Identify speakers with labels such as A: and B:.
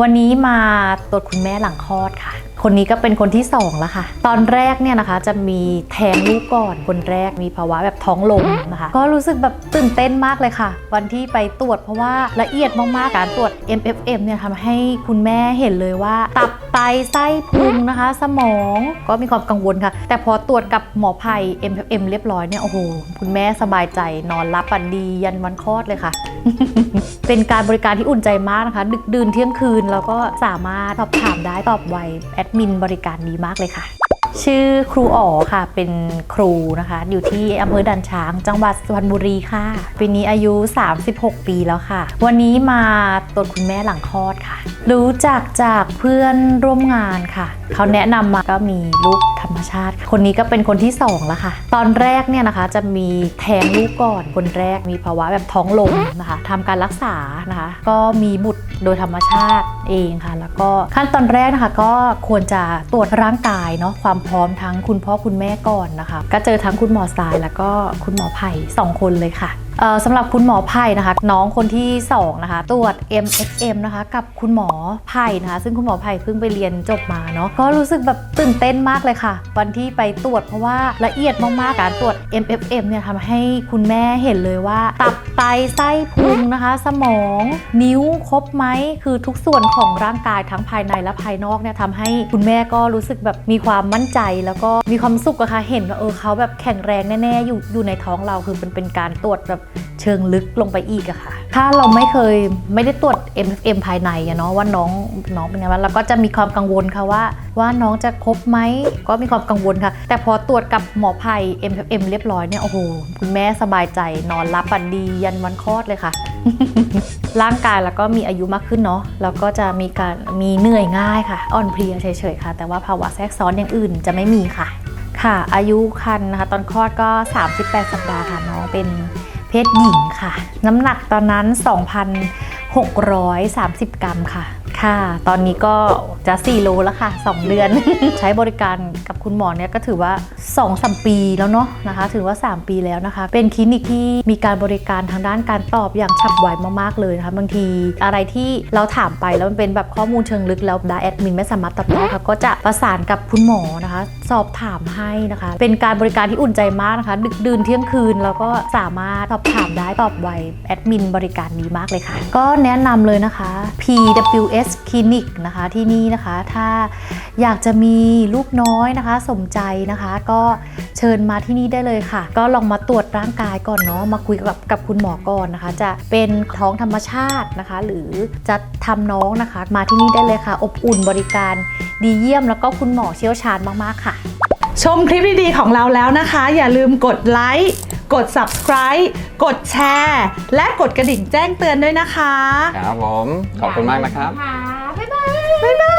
A: วันนี้มาตรวจคุณแม่หลังคลอดค่ะ คนนี้ก็เป็นคนที่สองแล้วค่ะ ตอนแรกเนี่ยนะคะจะมีแทงลูกก่อน คนแรกมีภาวะแบบท้องลมนะคะ ก็รู้สึกแบบตื่นเต้นมากเลยค่ะ วันที่ไปตรวจเพราะว่าละเอียดมากๆ การตรวจ MFM เนี่ยทำให้คุณแม่เห็นเลยว่าตับ ไตไส้พุงนะคะ สมองก็มีความกังวลค่ะ แต่พอตรวจกับหมอภัย MFM เรียบร้อยเนี่ยโอ้โหคุณแม่สบายใจนอนรับฝันดียันวันคลอดเลยค่ะ เป็นการบริการที่อุ่นใจมากนะคะ ดึกดื่นเที่ยงคืนแล้วก็สามารถสอบถามได้ตอบไวแอดมินบริการดีมากเลยค่ะ ชื่อครูอ๋อค่ะ เป็นครูนะคะ อยู่ที่อำเภอดันช้าง จังหวัดสุพรรณบุรีค่ะ ปีนี้อายุ 36 ปีแล้วค่ะ วันนี้มาตรวจคุณแม่หลังคลอดค่ะ รู้จักจากเพื่อนร่วมงานค่ะ เขาแนะนำมาก็มีลูก ชาติ คนนี้ก็เป็นคนที่สองแล้วค่ะ ตอนแรกเนี่ยนะคะจะมีแทงลูกก่อน คนแรกมีภาวะแบบท้องลมนะคะทำการรักษานะคะ ก็มีบุตรโดยธรรมชาติเองค่ะ แล้วก็ขั้นตอนแรกนะคะก็ควรจะตรวจร่างกายเนาะความพร้อมทั้งคุณพ่อคุณแม่ก่อนนะคะ ก็เจอทั้งคุณหมอสายแล้วก็คุณหมอไผ่สองคนเลยค่ะ สำหรับคุณหมอไผ่นะคะ น้องคนที่ 2 นะคะ ตรวจ MSM นะคะ กับคุณหมอไผ่นะคะ ซึ่งคุณหมอไผ่เพิ่งไปเรียนจบมาเนาะก็รู้สึกแบบตื่นเต้นมากเลยค่ะ วันที่ไปตรวจเพราะว่าละเอียดมากๆการตรวจ MFM เนี่ยทำให้คุณแม่เห็นเลยว่า ตับไตไส้พุงนะคะ สมอง นิ้วครบไหมคือทุกส่วนของร่างกายทั้งภายในและภายนอกเนี่ยทำให้คุณแม่ก็รู้สึกแบบมีความมั่นใจ แล้วก็มีความสุขอะค่ะเห็นว่าเออเขาแบบแข็งแรงแน่ๆอยู่อยู่ในท้องเราคือเป็นเป็นการตรวจแบบเชิงลึกลงไปอีกอะค่ะ ถ้าเราไม่เคยไม่ได้ตรวจ MFM ภายในอะเนาะว่าน้องน้องเป็นไงบ้างเราก็จะมีความกังวลค่ะว่า ว่าน้องจะครบไหมก็มีความกังวลค่ะ แต่พอตรวจกับหมอไผ่ MFM เรียบร้อยเนี่ยโอ้โหคุณแม่สบายใจนอนรับฝันดียันวันคลอดเลยค่ะ ร่างกายแล้วก็มีอายุมากขึ้นเนาะแล้วก็จะมีการมีเหนื่อยง่ายค่ะ อ่อนเพลียเฉยๆค่ะ แต่ว่าภาวะแทรกซ้อนอย่างอื่นจะไม่มีค่ะ ค่ะ อายุคันนะคะ ตอนคลอดก็ 38 สัปดาห์ค่ะน้องเป็น เพศหญิงค่ะ น้ำหนักตอนนั้น 2,630 กรัมค่ะ ค่ะ ตอนนี้ก็จะ 4 โลแล้วค่ะ 2 เดือน ใช้บริการกับคุณหมอเนี่ยก็ถือว่า 2-3ปีแล้วเนาะนะคะ ถือว่า 3 ปีแล้วนะคะ เป็นคลินิกที่มีการบริการทางด้านการตอบอย่างฉับไวมากๆเลยนะคะ บางทีอะไรที่เราถามไปแล้วมันเป็นแบบข้อมูลเชิงลึกแล้วดาแอดมินไม่สามารถตอบได้ค่ะก็จะประสานกับคุณหมอนะคะ สอบถามให้นะคะ เป็นการบริการที่อุ่นใจมากนะคะ ดึกดื่นเที่ยงคืนแล้วก็สามารถสอบถามได้ตอบไวแอดมินบริการดีมากเลยค่ะ ก็แนะนำเลยนะคะ PWS Clinic นะคะที่นี่นะคะ ถ้าอยากจะมีลูกน้อยนะคะ สมใจนะคะ ก็เชิญมาที่นี่ได้เลยค่ะ ก็ลองมาตรวจร่างกายก่อนเนาะมาคุยกับกับคุณหมอก่อนนะคะ จะเป็นท้องธรรมชาตินะคะ หรือจะทำน้องนะคะ มาที่นี่ได้เลยค่ะ อบอุ่นบริการดีเยี่ยมแล้วก็คุณหมอเชี่ยวชาญมากๆค่ะ
B: ชมคลิปดีๆของเราแล้วนะคะ อย่าลืมกดไลค์ กด subscribe กดแชร์ และกดกระดิ่งแจ้งเตือนด้วยนะคะ
C: ครับผม ขอบคุณมากนะครับ
A: ค่ะบ๊ายบาย
B: บ๊ายบา